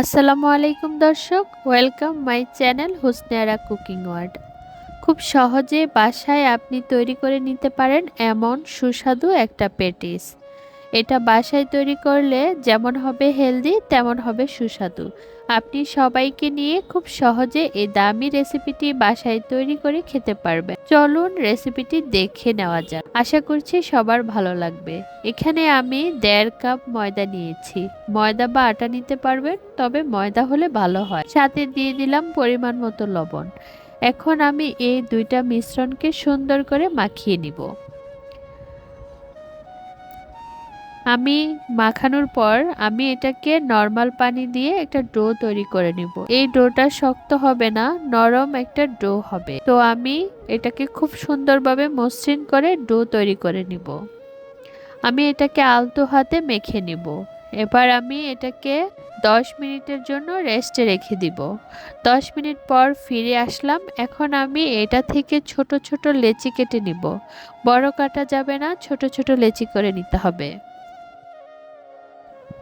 আসসালামু আলাইকুম দর্শক welcome my channel Husnera cooking world. খুব সহজে বাসায় আপনি তৈরি করে নিতে পারেন এমন সুস্বাদু একটা পেটিস। এটা বাসায় তৈরি করলে যেমন হবে হেলদি তেমন হবে সুস্বাদু। আপনি সবাইকে নিয়ে খুব সহজে এই দামি রেসিপিটি বাসায় তৈরি করে খেতে পারবেন। চলুন রেসিপিটি দেখে নেওয়া যাক। আশা করছি সবার ভালো লাগবে। এখানে আমি দেড় কাপ ময়দা নিয়েছি। ময়দা বা আটা নিতে পারবেন, তবে ময়দা হলে ভালো হয়। সাথে দিয়ে দিলাম পরিমাণ মতো লবণ। এখন আমি এই দুইটা মিশ্রণকে সুন্দর করে মাখিয়ে নিব। আমি মাখানোর পর আমি এটাকে নর্মাল পানি দিয়ে একটা ডো তৈরি করে নিব। এই ডোটা শক্ত হবে না, নরম একটা ডো হবে। তো আমি এটাকে খুব সুন্দরভাবে মসৃণ করে ডো তৈরি করে নিব। আমি এটাকে আলতো হাতে মেখে নিব। এবার আমি এটাকে দশ মিনিটের জন্য রেস্টে রেখে দিব। দশ মিনিট পর ফিরে আসলাম। এখন আমি এটা থেকে ছোট ছোট লেচি কেটে নিব। বড় কাটা যাবে না, ছোট ছোট লেচি করে নিতে হবে।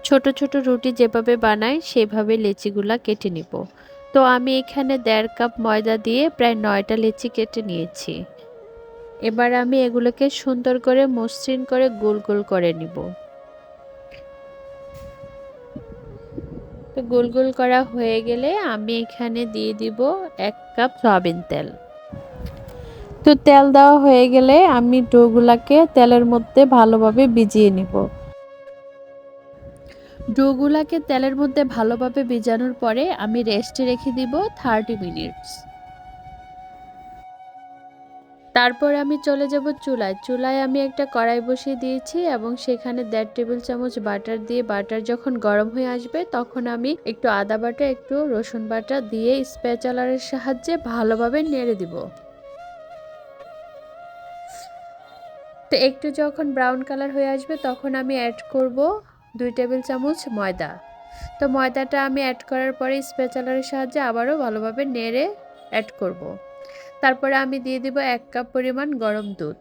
ছোট ছোট রুটি যেভাবে বানাই, সেভাবে লেচিগুলা কেটে নিব। তো আমি এখানে দেড় কাপ ময়দা দিয়ে প্রায় নয়টা লেচি কেটে নিয়েছি। এবার আমি এগুলোকে সুন্দর করে মসৃণ করে গোল গোল করে নিব। তো গোল গোল করা হয়ে গেলে আমি এখানে দিয়ে দিব এক কাপ সয়াবিন তেল। তো তেল দেওয়া হয়ে গেলে আমি ডোগুলাকে তেলের মধ্যে ভালোভাবে ভিজিয়ে নিব। ডোগুলাকে তেলের মধ্যে ভালোভাবে ভিজানোর পরে আমি রেস্টে রেখে দিব থার্টি মিনিটস। তারপর আমি চলে যাব চুলায়। চুলায় আমি একটা কড়াই বসিয়ে দিয়েছি এবং সেখানে দেড় টেবিল চামচ বাটার দিয়ে, বাটার যখন গরম হয়ে আসবে তখন আমি একটু আদা বাটা, একটু রসুন বাটা দিয়ে স্প্যাচালারের সাহায্যে ভালোভাবে নেড়ে দিব। তো একটু যখন ব্রাউন কালার হয়ে আসবে তখন আমি অ্যাড করব দুই টেবিল চামচ ময়দা। তো ময়দাটা আমি অ্যাড করার পরে স্পেচালারের সাহায্যে আবারও ভালোভাবে নেড়ে অ্যাড করব। তারপরে আমি দিয়ে দিব এক কাপ পরিমাণ গরম দুধ।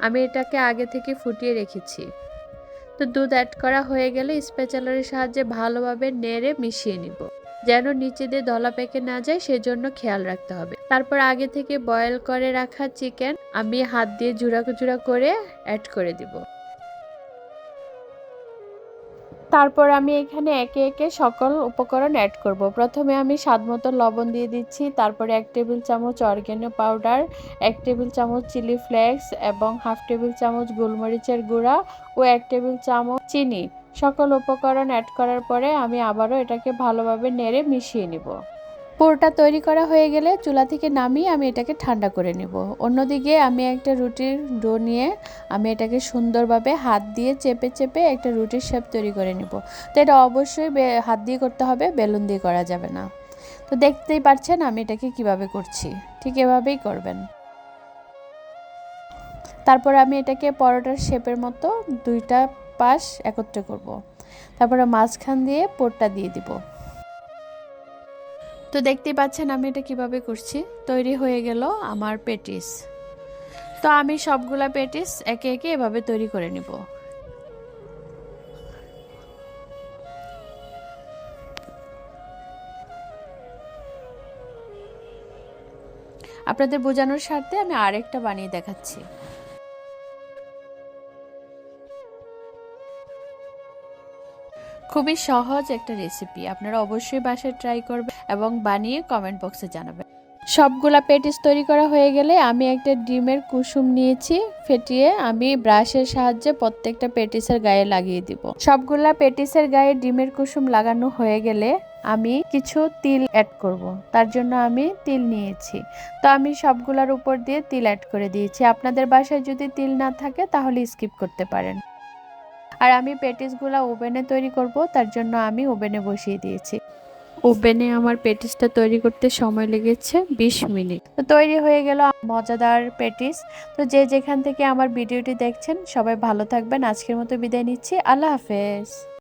আমি এটাকে আগে থেকে ফুটিয়ে রেখেছি। তো দুধ অ্যাড করা হয়ে গেলে স্পেচালারের সাহায্যে ভালোভাবে নেড়ে মিশিয়ে নিব। যেন নিচে দিয়ে দলা পেকে না যায়, সেজন্য খেয়াল রাখতে হবে। তারপর আগে থেকে বয়েল করে রাখা চিকেন আমি হাত দিয়ে জুড়া জুড়া করে অ্যাড করে দিব। তারপর আমি এখানে একে একে সকল উপকরণ অ্যাড করব। প্রথমে আমি স্বাদ মতো লবণ দিয়ে দিচ্ছি, তারপরে এক টেবিল চামচ অর্গ্যানো পাউডার, এক টেবিল চামচ চিলি ফ্লেক্স এবং হাফ টেবিল চামচ গোলমরিচের গুঁড়া ও এক টেবিল চামচ চিনি সকল উপকরণ অ্যাড করার পরে আমি আবারও এটাকে ভালোভাবে নেড়ে মিশিয়ে নিব পুরোটা তৈরি করা হয়ে গেলে চুলা থেকে নামিয়ে আমি এটাকে ঠান্ডা করে নেব। অন্যদিকে আমি একটা রুটির ডো নিয়ে আমি এটাকে সুন্দরভাবে হাত দিয়ে চেপে চেপে একটা রুটির শেপ তৈরি করে নেব। তো এটা অবশ্যই হাত দিয়ে করতে হবে, বেলুন দিয়ে করা যাবে না। তো দেখতেই পাচ্ছেন আমি এটাকে কীভাবে করছি, ঠিক এভাবেই করবেন। তারপর আমি এটাকে পরোটার শেপের মতো দুইটা পাশ একত্রে করব। তারপরে মাঝখান দিয়ে পোরটা দিয়ে দিব। তো দেখতেই পাচ্ছেন আমি এটা কীভাবে করছি। তৈরি হয়ে গেল আমার পেটিস। তো আমি সবগুলা পেটিস একে একে এভাবে তৈরি করে নিব। আপনাদের বোঝানোর স্বার্থে আমি আরেকটা বানিয়ে দেখাচ্ছি। খুবই সহজ একটা রেসিপি আপনারা অবশ্যই বাসায় ট্রাই করবেন এবং বানিয়ে কমেন্ট বক্সে জানাবেন। সবগুলা পেটিস তৈরি করা হয়ে গেলে আমি একটা ডিমের কুসুম নিয়েছি, ফেটিয়ে আমি ব্রাশের সাহায্যে প্রত্যেকটা পেটিসের গায়ে লাগিয়ে দিব। সবগুলা পেটিসের গায়ে ডিমের কুসুম লাগানো হয়ে গেলে আমি কিছু তিল অ্যাড করব। তার জন্য আমি তিল নিয়েছি। তো আমি সবগুলার উপর দিয়ে তিল অ্যাড করে দিয়েছি। আপনাদের বাসায় যদি তিল না থাকে তাহলে স্কিপ করতে পারেন। আর আমি পেটিসগুলো ওভেনে তৈরি করব তার জন্য আমি ওভেনে বসিয়ে দিয়েছি। ওভেনে আমার পেটিসটা তৈরি করতে সময় লেগেছে ২০ মিনিট। তো তৈরি হয়ে গেল মজাদার পেটিস। তো যে যেখান থেকে আমার ভিডিওটি দেখছেন সবাই ভালো থাকবেন। আজকের মতো বিদায় নিচ্ছি। আল্লাহ হাফেজ।